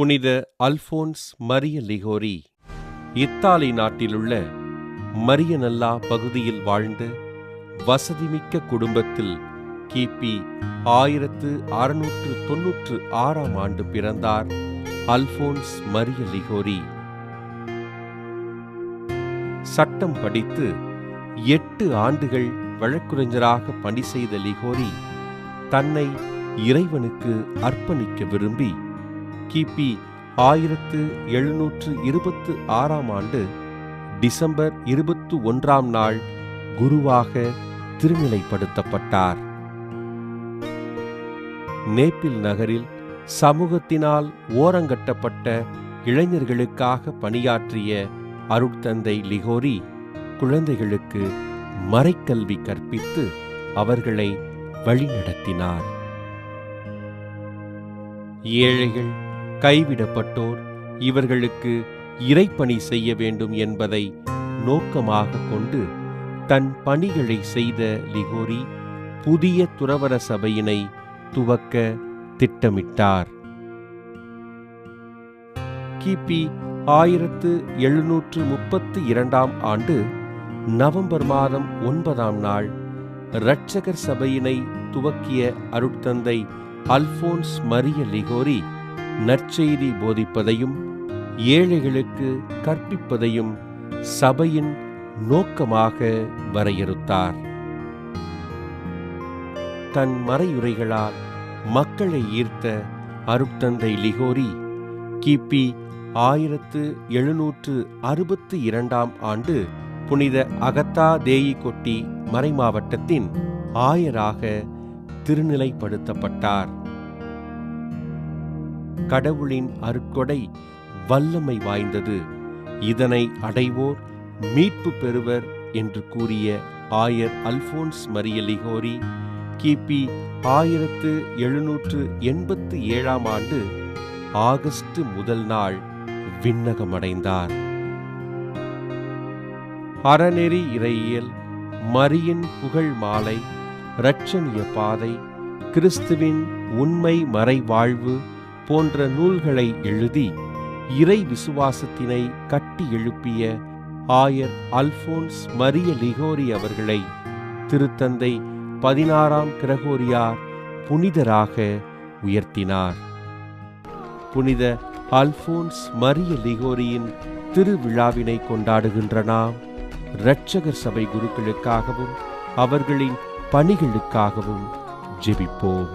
புனித அல்போன்ஸ் மரிய லிகோரி இத்தாலி நாட்டிலுள்ள மரியனல்லா பகுதியில் வாழ்ந்த வசதிமிக்க குடும்பத்தில் கிபி ஆயிரத்து அறுநூற்று தொன்னூற்று ஆறாம் ஆண்டு பிறந்தார் அல்போன்ஸ் மரிய லிகோரி. சட்டம் படித்து எட்டு ஆண்டுகள் வழக்குரைஞராக பணி செய்த லிகோரி தன்னை இறைவனுக்கு அர்ப்பணிக்க விரும்பி கிபி ஆயிரத்து எழுநூற்று இருபத்து ஆறாம் ஆண்டு டிசம்பர் இருபத்து ஒன்றாம் நாள் குருவாக திருநிலைப்படுத்தப்பட்டார். நேப்பில் நகரில் சமூகத்தினால் ஓரங்கட்டப்பட்ட இளைஞர்களுக்காக பணியாற்றிய அருட்தந்தை லிகோரி குழந்தைகளுக்கு மறைக்கல்வி கற்பித்து அவர்களை வழிநடத்தினார். ஏழைகள் கைவிடப்பட்டோர். இவர்களுக்கு இறைப்பணி செய்ய வேண்டும் என்பதை நோக்கமாக கொண்டு தன் பணிகளை செய்த லிகோரி புதிய துறவர சபையினை துவக்க திட்டமிட்டார். கிபி ஆயிரத்து எழுநூற்று முப்பத்து இரண்டாம் ஆண்டு நவம்பர் மாதம் ஒன்பதாம் நாள் இரட்சகர் சபையினை துவக்கிய அருட்தந்தை அல்போன்ஸ் மரிய லிகோரி நற்செய்தி போதிப்பதையும் ஏழைகளுக்கு கற்பிப்பதையும் சபையின் நோக்கமாக வரையறுத்தார். தன் மறையுரைகளால் மக்களை ஈர்த்த அருட்தந்தை லிகோரி கிபி ஆயிரத்து எழுநூற்று அறுபத்து இரண்டாம் ஆண்டு புனித அகத்தா தேயி கொட்டி மறைமாவட்டத்தின் ஆயராக திருநிலைப்படுத்தப்பட்டார். கடவுளின் அருட்கொடை வல்லமை வாய்ந்தது. இதனை அடைவோர் மீட்பு பெறுவர் என்று கூறிய ஆயர் அல்போன்ஸ் மரியலிகோரி கிபி ஆயிரத்து எழுநூற்று எண்பத்து ஏழாம் ஆண்டு ஆகஸ்ட் முதல் நாள் விண்ணகமடைந்தார். அறநெறி இறையியல் மரியின் புகழ் மாலை இரட்சணிய பாதை கிறிஸ்துவின் உண்மை மறைவாழ்வு வாழ்வு போன்ற நூல்களை எழுதி இறை விசுவாசத்தினை கட்டி எழுப்பிய ஆயர் அல்போன்ஸ் மரிய லிகோரி அவர்களை திருத்தந்தை பதினாறாம் கிரகோரியார் புனிதராக உயர்த்தினார். புனித அல்போன்ஸ் மரிய லிகோரியின் திருவிழாவினை கொண்டாடுகின்ற நாம் இரட்சகர் சபை குருக்களுக்காகவும் அவர்களின் பணிகளுக்காகவும் ஜெபிப்போம்.